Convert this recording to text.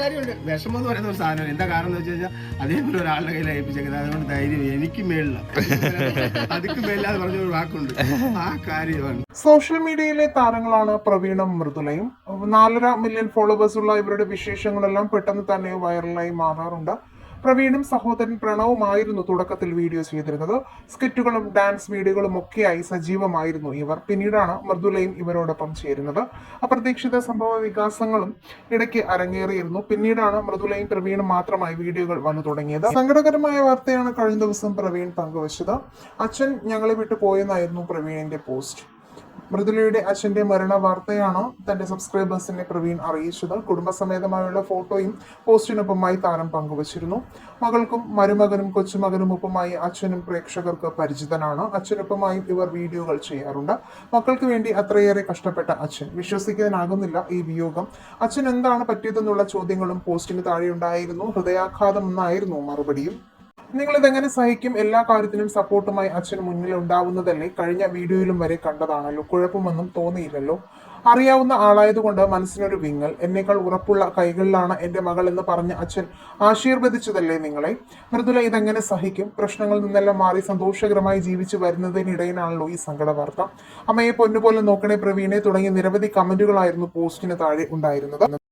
കാര്യമുണ്ട്. വിഷമം എന്ന് പറയുന്ന ഒരു സാധനം എന്താ കാരണം എന്ന് വെച്ച് കഴിഞ്ഞാൽ അതേപോലെ ഒരാളുടെ കയ്യിൽ ഏൽപ്പിച്ചേക്കുന്നത്. അതുകൊണ്ട് ധൈര്യം എനിക്ക് മേളില്ല അതിക്ക് മേളിലാന്ന് പറഞ്ഞ ഒരു വാക്കുണ്ട്. ആ കാര്യമാണ്. സോഷ്യൽ മീഡിയയിലെ താരങ്ങളാണ് പ്രവീണും മൃദുലയും. നാലര മില്യൺ ഫോളോവേഴ്സ് ഉള്ള ഇവരുടെ വിശേഷങ്ങളെല്ലാം പെട്ടെന്ന് തന്നെ വൈറലായി മാറാറുണ്ട്. പ്രവീണും സഹോദരൻ പ്രണവുമായിരുന്നു തുടക്കത്തിൽ വീഡിയോ ചെയ്തിരുന്നത്. സ്കിറ്റുകളും ഡാൻസ് വീഡിയോകളും ഒക്കെയായി സജീവമായിരുന്നു ഇവർ. പിന്നീടാണ് മൃദുലയും ഇവരോടൊപ്പം ചേരുന്നത്. അപ്രതീക്ഷിത സംഭവ വികാസങ്ങളും ഇടയ്ക്ക് അരങ്ങേറിയിരുന്നു. പിന്നീടാണ് മൃദുലയും പ്രവീണും മാത്രമായി വീഡിയോകൾ വന്നു തുടങ്ങിയത്. സങ്കടകരമായ വാർത്തയാണ് കഴിഞ്ഞ ദിവസം പ്രവീൺ പങ്കുവച്ചത്. അച്ഛൻ ഞങ്ങളെ വിട്ടു പോയെന്നായിരുന്നു പ്രവീണിന്റെ പോസ്റ്റ് മൃദുലയുടെ അച്ഛന്റെ മരണ വാർത്തയാണ് തന്റെ സബ്സ്ക്രൈബേഴ്സിനെ പ്രവീൺ അറിയിച്ചത്. കുടുംബസമേതമായുള്ള ഫോട്ടോയും പോസ്റ്റിനൊപ്പമായി താരം പങ്കുവച്ചിരുന്നു. മകൾക്കും മരുമകനും കൊച്ചുമകനും ഒപ്പമായി അച്ഛനും പ്രേക്ഷകർക്ക് പരിചിതനാണ്. അച്ഛനൊപ്പമായും ഇവർ വീഡിയോകൾ ചെയ്യാറുണ്ട്. മക്കൾക്ക് വേണ്ടി അത്രയേറെ കഷ്ടപ്പെട്ട അച്ഛൻ. വിശ്വസിക്കാനാകുന്നില്ല ഈ വിയോഗം. അച്ഛൻ എന്താണ് പറ്റിയതെന്നുള്ള ചോദ്യങ്ങളും പോസ്റ്റിന് താഴെയുണ്ടായിരുന്നു. ഹൃദയാഘാതം എന്നായിരുന്നു മറുപടിയും. നിങ്ങൾ ഇതെങ്ങനെ സഹിക്കും? എല്ലാ കാര്യത്തിനും സപ്പോർട്ടുമായി അച്ഛൻ മുന്നിൽ ഉണ്ടാവുന്നതല്ലേ കഴിഞ്ഞ വീഡിയോയിലും വരെ കണ്ടതാണല്ലോ. കുഴപ്പമൊന്നും തോന്നിയില്ലല്ലോ. അറിയാവുന്ന ആളായതുകൊണ്ട് മനസ്സിനൊരു വിങ്ങൽ. എന്നേക്കാൾ ഉറപ്പുള്ള കൈകളിലാണ് എന്റെ മകൾ എന്ന് പറഞ്ഞ അച്ഛൻ ആശീർവദിച്ചതല്ലേ നിങ്ങളെ? മൃദുല ഇതെങ്ങനെ സഹിക്കും? പ്രശ്നങ്ങളിൽ നിന്നെല്ലാം മാറി സന്തോഷകരമായി ജീവിച്ചു വരുന്നതിനിടയിലാണല്ലോ ഈ സങ്കട വാർത്ത അമ്മയെ പൊന്നുപോലെ നോക്കണേ പ്രവീണെ തുടങ്ങിയ നിരവധി കമന്റുകളായിരുന്നു പോസ്റ്റിന് താഴെ ഉണ്ടായിരുന്നത്.